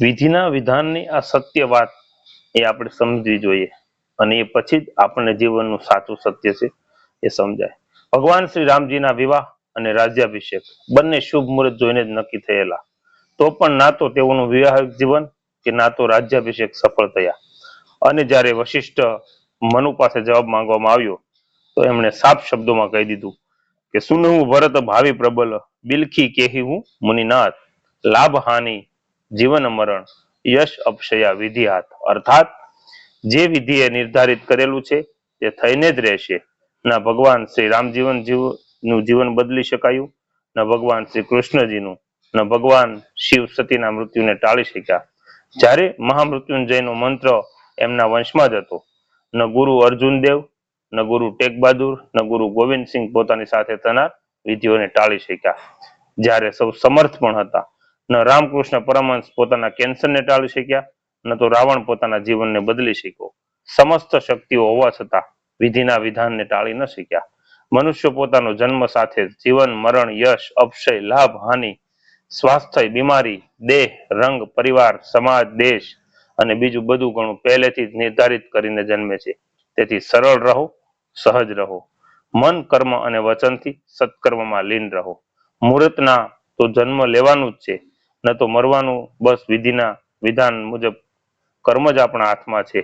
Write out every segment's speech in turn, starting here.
વિધિના વિધાનની આ સત્ય વાત એ આપણે સમજવી જોઈએ. અને એ પછી જ આપણને જીવનનું સાચું સત્ય છે એ સમજાય. ભગવાન શ્રી રામજીના વિવાહ અને રાજ્યાભિષેક બંને શુભ મુહૂર્ત જોઈને જ નક્કી થયેલા. તો પણ ના તો તેઓનું વિવાહિક જીવન કે ના તો રાજ્યાભિષેક સફળ થયા. અને જ્યારે વશિષ્ઠ મનુ પાસે જવાબ માંગવામાં આવ્યો, તો એમણે સાફ શબ્દોમાં કહી દીધું કે, સુનહું ભરત ભાવિ પ્રબલ, બિલખી કેહી હું મુનિનાથ લાભ હાનિ જીવન મરણ યશ, અપશયા, વિધિ, હાથ. અર્થાત, જે વિધિએ નિર્ધારિત કરેલું છે, તે થઈને જ રહેશે. ના ભગવાન શ્રી રામ જીવન જીવ, નું જીવન બદલી શકાયું, ન ભગવાન શ્રી કૃષ્ણજીનું, ન ભગવાન શિવ સતીના મૃત્યુને ટાળી શક્યા. જ્યારે મહામૃત્યુંજયનો મંત્ર એમના વંશમાં જ હતો, ન ગુરુ અર્જુન દેવ, ન ગુરુ ટેક બહાદુર ન ગુરુ ગોવિંદસિંહ પોતાની સાથે થનાર વિધિઓને ટાળી શક્યા. જ્યારે સૌ સમર્થ પણ હતા ન રામકૃષ્ણ પરમહંસ પોતાના કેન્સરને ટાળી શક્યા, ન તો રાવણ પોતાના જીવનને બદલી શક્યો. સમસ્ત શક્તિઓ હોવા છતાં વિધિના વિધાનને ટાળી ન શક્યા. મનુષ્ય પોતાનો જન્મ સાથે જીવન, મરણ, યશ, અપશય, લાભ, હાનિ, સ્વાસ્થ્ય, બીમારી, દેહ, રંગ, પરિવાર, સમાજ, દેશ અને બીજું બધું ઘણું પહેલેથી જ નિર્ધારિત કરીને જન્મે છે. તેથી સરળ રહો, સહજ રહો. મન, કર્મ અને વચનથી સત્કર્મમાં લીન રહો. મુહૂર્તના તો જન્મ લેવાનું જ છે ન તો મરવાનું બસ વિધિના વિધાન મુજબ કર્મ જ આપણા હાથમાં છે.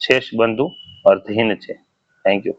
શેષ બંધુ અર્થહીન છે. Thank you